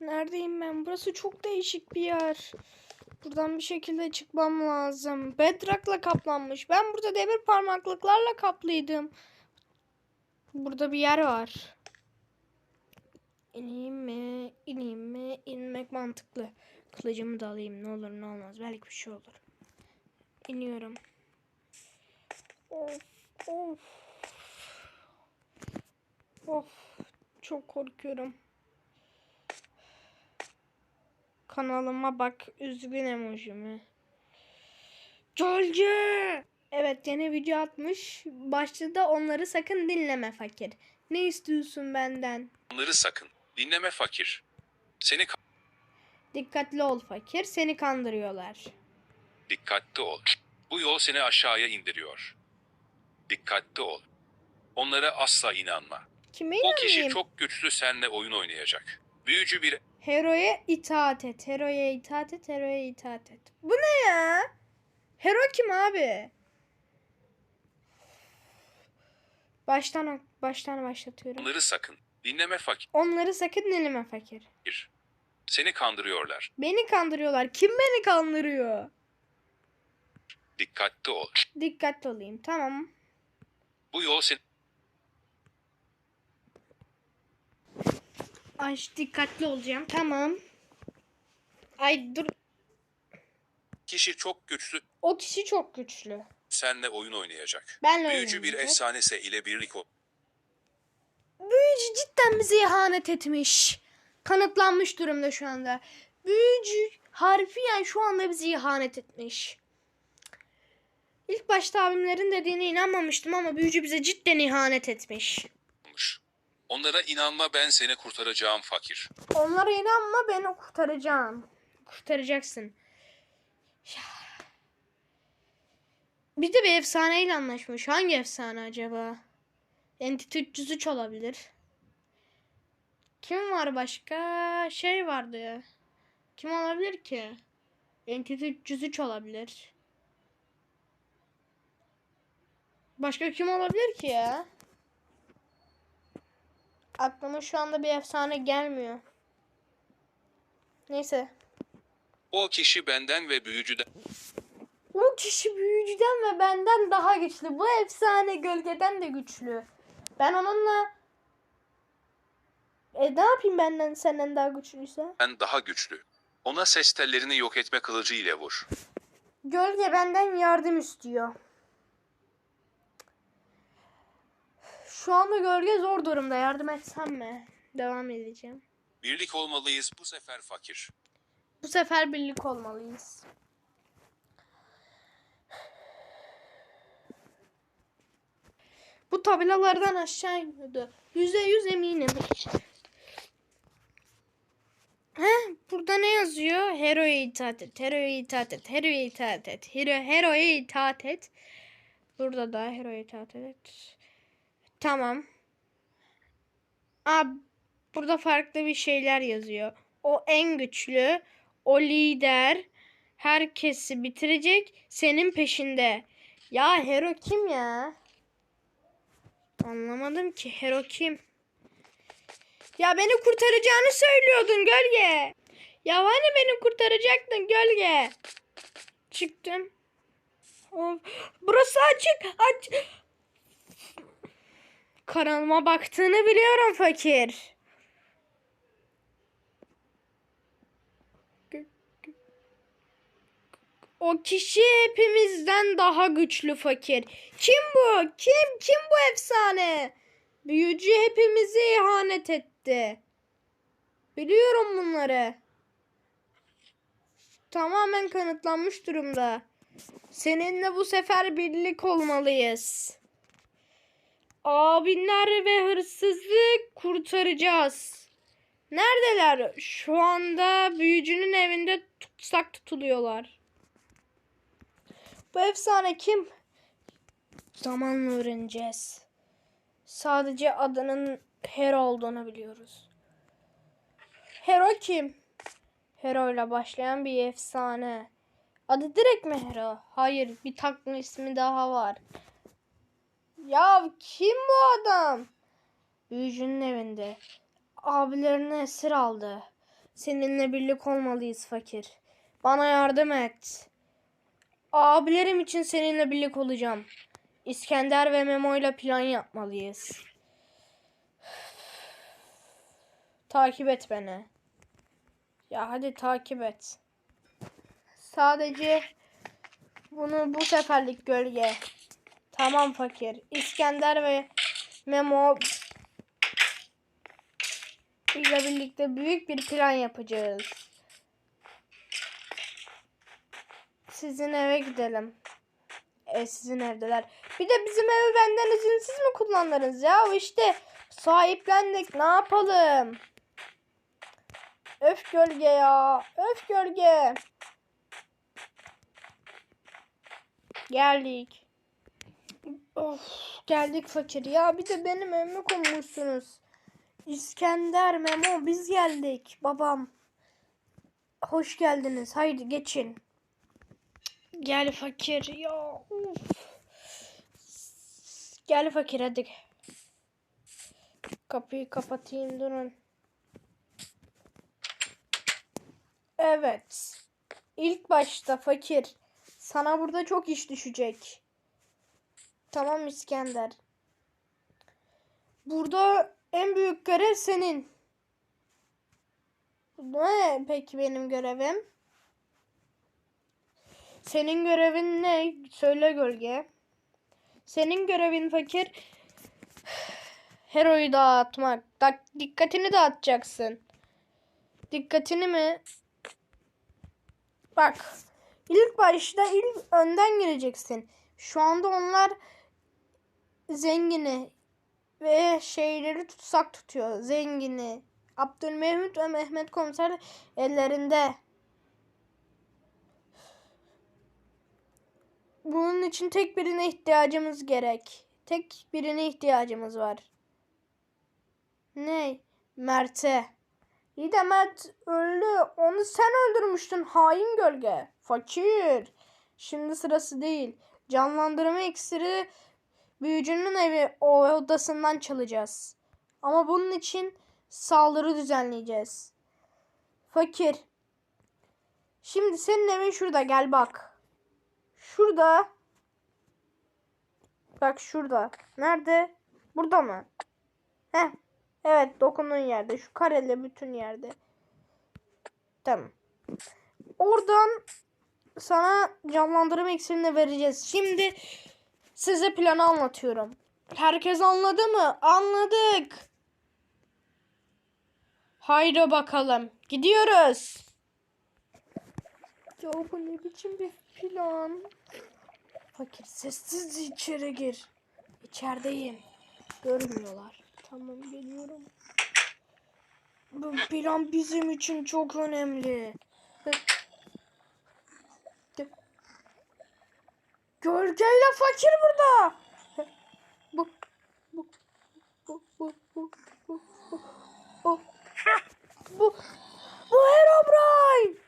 Neredeyim ben? Burası çok değişik bir yer. Buradan bir şekilde çıkmam lazım. Bedrock'la kaplanmış. Ben burada demir parmaklıklarla kaplıydım. Burada bir yer var. İneyim mi? İneyim mi? İnmek mantıklı. Kılıcımı da alayım. Ne olur ne olmaz. Belki bir şey olur. İniyorum. Of of. Of. Çok korkuyorum. Kanalıma bak üzgün emojimi. Gölge. Evet yeni video atmış. Başta onları sakın dinleme fakir. Ne istiyorsun benden? Onları sakın. Dinleme fakir. Seni ka- Dikkatli ol fakir. Seni kandırıyorlar. dikkatli ol. Bu yol seni aşağıya indiriyor. Dikkatli ol. Onlara asla inanma. Kime O kişi inanayım? çok güçlü seninle oyun oynayacak. Büyücü bir Hero'ya itaat et. Hero'ya itaat et. Hero'ya itaat et. Bu ne ya? Hero kim abi? Baştan baştan başlatıyorum. onları sakın. Dinleme fakir. Onları sakın dinleme fakir. Seni kandırıyorlar. Beni kandırıyorlar. Kim beni kandırıyor? Dikkatli ol. Dikkatli olayım. Tamam. Bu yol seni Ay dikkatli olacağım. Tamam. Ay dur. kişi çok güçlü O kişi çok güçlü. seninle oyun oynayacak. Benle Büyücü bir oynayacak. efsanese ile birlik ol. Büyücü cidden bize ihanet etmiş. Kanıtlanmış durumda şu anda. Büyücü harfiyen şu anda bize ihanet etmiş. İlk başta abimlerin dediğine inanmamıştım ama büyücü bize cidden ihanet etmiş. olmuş. Onlara inanma ben seni kurtaracağım fakir. Onlara inanma beni kurtaracağım. Kurtaracaksın. Ya. Bir de bir efsaneyle anlaşmış. Hangi efsane acaba? Entity 303 olabilir. Kim var başka? Şey vardı ya. Kim olabilir ki? Entity 303 olabilir. Başka kim olabilir ki ya? Aklıma şu anda bir efsane gelmiyor. Neyse. O kişi benden ve büyücüden O kişi büyücüden ve benden daha güçlü. Bu efsane gölgeden de güçlü. Ben onunla... E ne yapayım benden senden daha güçlüyse? daha güçlü. Ona ses tellerini yok etme kılıcı ile vur. Gölge benden yardım istiyor. Şu anda gölge zor durumda. Yardım etsem mi? Devam edeceğim. Birlik olmalıyız bu sefer fakir. Bu sefer birlik olmalıyız. Bu tabelalardan aşağı iniyordu. Yüzde yüz eminim. He, burada ne yazıyor? Hero'ya itaat et, Hero'ya itaat et, Hero'ya itaat et, Hero, Hero'ya itaat et. Burada da Hero'ya itaat et. Tamam. Aa, burada farklı bir şeyler yazıyor. O en güçlü, o lider, herkesi bitirecek, senin peşinde. Ya Hero kim ya? Anlamadım ki Hero kim? Ya beni kurtaracağını söylüyordun gölge. Ya hani beni kurtaracaktın gölge. Çıktım. Of. Burası açık. Aç. Kanalıma baktığını biliyorum fakir. O kişi hepimizden daha güçlü fakir. Kim bu? Kim? Kim bu efsane? Büyücü hepimizi ihanet etti. Biliyorum bunları. Tamamen kanıtlanmış durumda. Seninle bu sefer birlik olmalıyız. Abinler ve hırsızı kurtaracağız. Neredeler? Şu anda büyücünün evinde tutsak tutuluyorlar. Bu efsane kim? Zamanla öğreneceğiz. Sadece adının Hero olduğunu biliyoruz. Hero kim? Hero ile başlayan bir efsane. Adı direkt mi Hero? Hayır, bir takma ismi daha var. Ya kim bu adam? Büyücünün evinde. Abilerini esir aldı. Seninle birlik olmalıyız fakir. Bana yardım et. Abilerim için seninle birlik olacağım. İskender ve Memo ile plan yapmalıyız. Takip et beni. Ya hadi takip et. Sadece bunu bu seferlik gölge. Tamam fakir. İskender ve Memo ile birlikte büyük bir plan yapacağız. Sizin eve gidelim. E sizin evdeler. Bir de bizim evi benden izinsiz mi kullanırız ya? İşte sahiplendik. Ne yapalım? Öf gölge ya. Öf gölge. Geldik. Of, geldik fakir. Ya bir de benim evime konmuşsunuz. İskender, Memo biz geldik. Babam. Hoş geldiniz. Haydi geçin. Gel fakir. Ya uf. Gel fakir hadi. Kapıyı kapatayım durun. Evet. İlk başta fakir. Sana burada çok iş düşecek. Tamam İskender. Burada en büyük görev senin. Ne peki benim görevim? Senin görevin ne? Söyle gölge. Senin görevin fakir. Hero'yu dağıtmak. Dikkatini dağıtacaksın. Dikkatini mi? Bak. İlk başta ilk önden gireceksin. Şu anda onlar zengini ve şeyleri tutsak tutuyor. Zengini. Abdülmehmet ve Mehmet komiser ellerinde. Bunun için tek birine ihtiyacımız gerek. Tek birine ihtiyacımız var. Ne? Mert'e. İyi de Mert öldü. Onu sen öldürmüştün hain gölge. Fakir. Şimdi sırası değil. Canlandırma iksiri büyücünün evi o odasından çalacağız. Ama bunun için saldırı düzenleyeceğiz. Fakir. Şimdi senin evin şurada gel bak. Şurada. Bak şurada. Nerede? Burada mı? Heh. Evet dokunduğun yerde. Şu kareli bütün yerde. Tamam. Oradan sana canlandırma iksirini vereceğiz. Şimdi size planı anlatıyorum. Herkes anladı mı? Anladık. Haydi bakalım. Gidiyoruz. Ya bu ne biçim bir plan? Fakir sessizce içeri gir. İçerideyim. Görmüyorlar. Tamam geliyorum. Bu plan bizim için çok önemli. Gölgeyle fakir burada. Bu bu bu bu bu bu bu bu bu bu Herobrine.